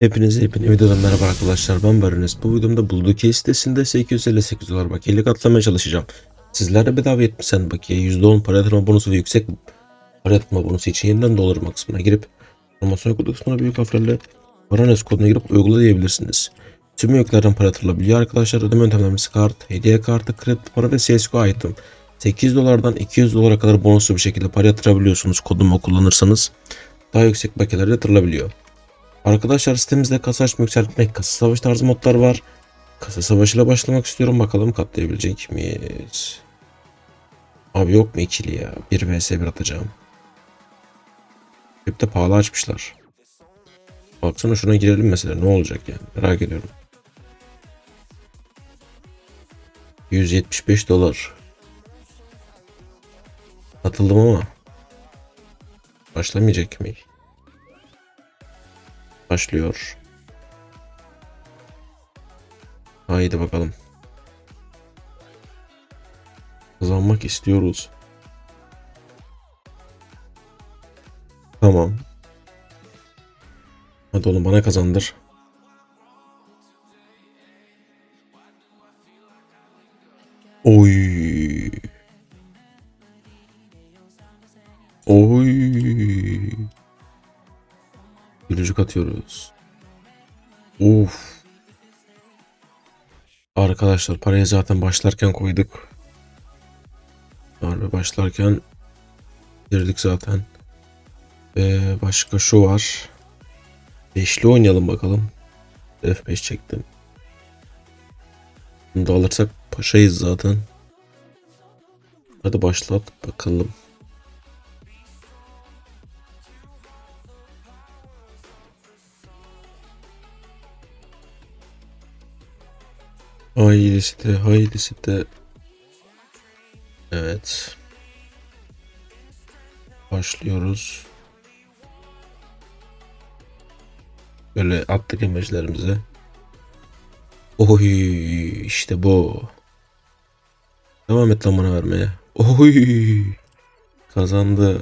Hepinize hepinize videodan merhaba arkadaşlar ben Barınız. Bu videomda Bulldog sitesinde 858 dolar bakiyeyle katlamaya çalışacağım. Sizler de bedava 70 cent bakiye %10 para yatırma bonusu ve yüksek para yatırma bonusu için yeniden dolarma kısmına girip promosyon kodu kısmına büyük harflerle Barınız koduna girip uygula diyebilirsiniz. Tüm üyelerden para yatırılabiliyor arkadaşlar. Ödeme yöntemlerimiz kart, hediye kartı, kredi para ve CSGO item. 8 dolardan 200 dolara kadar bonuslu bir şekilde para yatırabiliyorsunuz kodumu kullanırsanız. Daha yüksek bakiyeler yatırılabiliyor. Arkadaşlar sitemizde kasa açma yükseltmek, kasa savaş tarzı modlar var. Kasa savaşıyla başlamak istiyorum. Bakalım katlayabilecek miyiz? Abi yok mu ikili ya? 1 vs 1 atacağım. Hep de pahalı açmışlar. Baksana şuna girelim mesela ne olacak yani merak ediyorum. 175 dolar. Atıldım ama. Başlamayacak mı? Başlıyor. Haydi bakalım. Kazanmak istiyoruz. Tamam. Hadi oğlum bana kazandır. Oy. Gülücük atıyoruz. Uf. Arkadaşlar parayı zaten başlarken koyduk. Harbi başlarken girdik zaten. Ee, başka şu var. Beşli oynayalım bakalım. F5 çektim. Bunu da alırsak paşayız zaten. Hadi başlat bakalım. Haydi site, haydi site. Evet. Başlıyoruz. Böyle attık imajlarımızı. Oy işte bu. Devam et lan bana vermeye. Oy kazandı.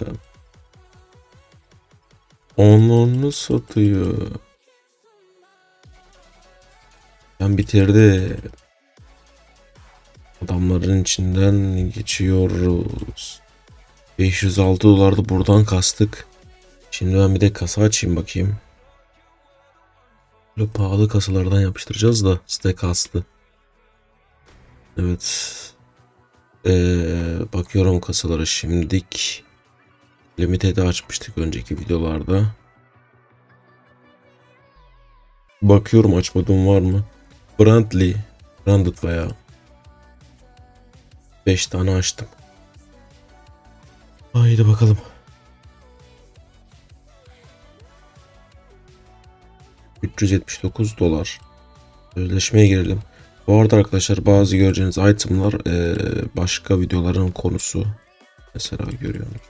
Onlarını satıyor. Ben bitirdi. Adamların içinden geçiyoruz. 506 dolar da buradan kastık. Şimdi ben bir de kasa açayım bakayım. Böyle pahalı kasalardan yapıştıracağız da site kaslı. Evet. Ee, bakıyorum kasalara şimdik. Limited'i açmıştık önceki videolarda. Bakıyorum açmadığım var mı? Brandly. Branded bayağı. 5 tane açtım. Haydi bakalım. $379 dolar. Sözleşmeye girelim. Bu arada arkadaşlar bazı göreceğiniz itemlar eee, başka videoların konusu. Mesela görüyorsunuz.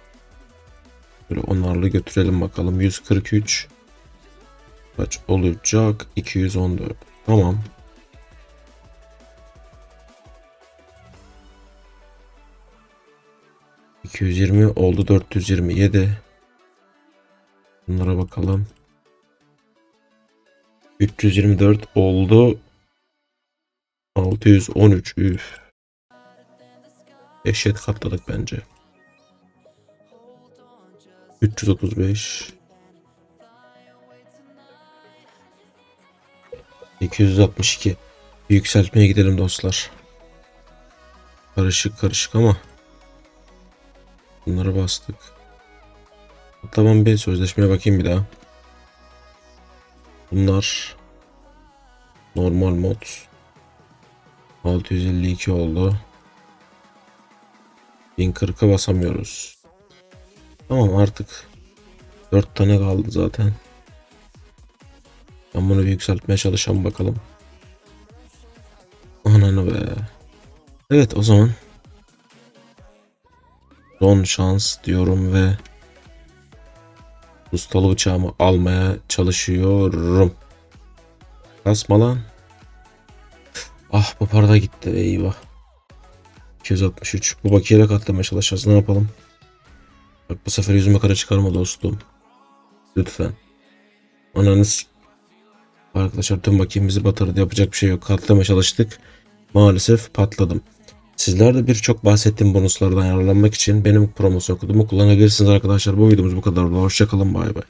Böyle onlarla götürelim bakalım. 143 kaç olacak? 214. Tamam. ...220 oldu 427. Bunlara bakalım. 324 oldu. 613 üf. Eşyet katladık bence. 335 262 Bir yükseltmeye gidelim dostlar. Karışık karışık ama bunları bastık. Hatta ben sözleşmeye bakayım bir daha. Bunlar normal mod 652 oldu. 1040'a basamıyoruz. Tamam artık 4 tane kaldı zaten. Ben bunu bir yükseltmeye çalışalım bakalım. Ananı be. Evet o zaman son şans diyorum ve ustalı bıçağımı almaya çalışıyorum. Kasma lan. Ah bu para da gitti eyvah. 263. Bu bakiyeyle katlamaya çalışacağız. Ne yapalım? Bak bu sefer yüzüme kara çıkarma dostum. Lütfen. Ananı s- Arkadaşlar tüm bakiyemizi batırdı. Yapacak bir şey yok. Katlamaya çalıştık. Maalesef patladım. Sizler de birçok bahsettiğim bonuslardan yararlanmak için benim promosyon kodumu kullanabilirsiniz arkadaşlar. Bu videomuz bu kadar. Hoşçakalın. Bay bay.